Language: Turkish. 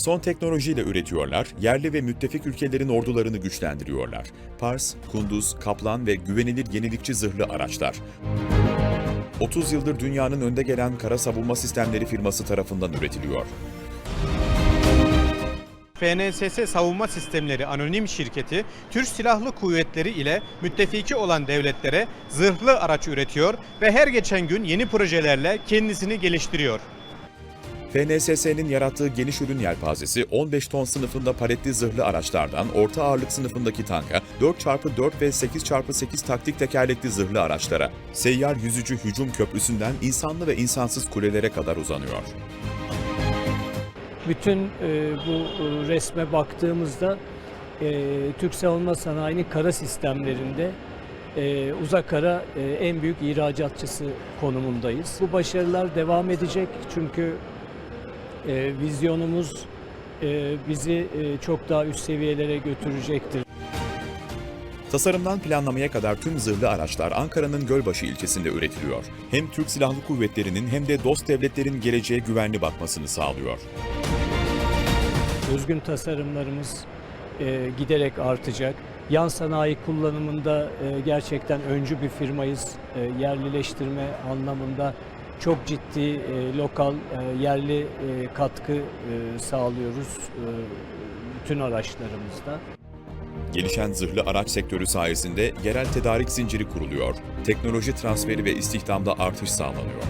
Son teknolojiyle üretiyorlar, yerli ve müttefik ülkelerin ordularını güçlendiriyorlar. Pars, Kunduz, Kaplan ve güvenilir yenilikçi zırhlı araçlar. 30 yıldır dünyanın önde gelen kara savunma sistemleri firması tarafından üretiliyor. FNSS Savunma Sistemleri Anonim Şirketi, Türk Silahlı Kuvvetleri ile müttefiki olan devletlere zırhlı araç üretiyor ve her geçen gün yeni projelerle kendisini geliştiriyor. FNSS'nin yarattığı geniş ürün yelpazesi 15 ton sınıfında paletli zırhlı araçlardan orta ağırlık sınıfındaki tanka, 4x4 ve 8x8 taktik tekerlekli zırhlı araçlara, seyyar yüzücü hücum köprüsünden insanlı ve insansız kulelere kadar uzanıyor. Bütün e, bu e, resme baktığımızda e, Türk savunma sanayinin kara sistemlerinde e, uzak ara e, en büyük ihracatçısı konumundayız. Bu başarılar devam edecek çünkü e, vizyonumuz e, bizi e, çok daha üst seviyelere götürecektir. Tasarımdan planlamaya kadar tüm zırhlı araçlar Ankara'nın Gölbaşı ilçesinde üretiliyor. Hem Türk Silahlı Kuvvetleri'nin hem de dost devletlerin geleceğe güvenli bakmasını sağlıyor. Özgün tasarımlarımız e, giderek artacak. Yan sanayi kullanımında e, gerçekten öncü bir firmayız. E, yerlileştirme anlamında çok ciddi e, lokal, e, yerli e, katkı e, sağlıyoruz e, bütün araçlarımızda. Gelişen zırhlı araç sektörü sayesinde yerel tedarik zinciri kuruluyor. Teknoloji transferi ve istihdamda artış sağlanıyor.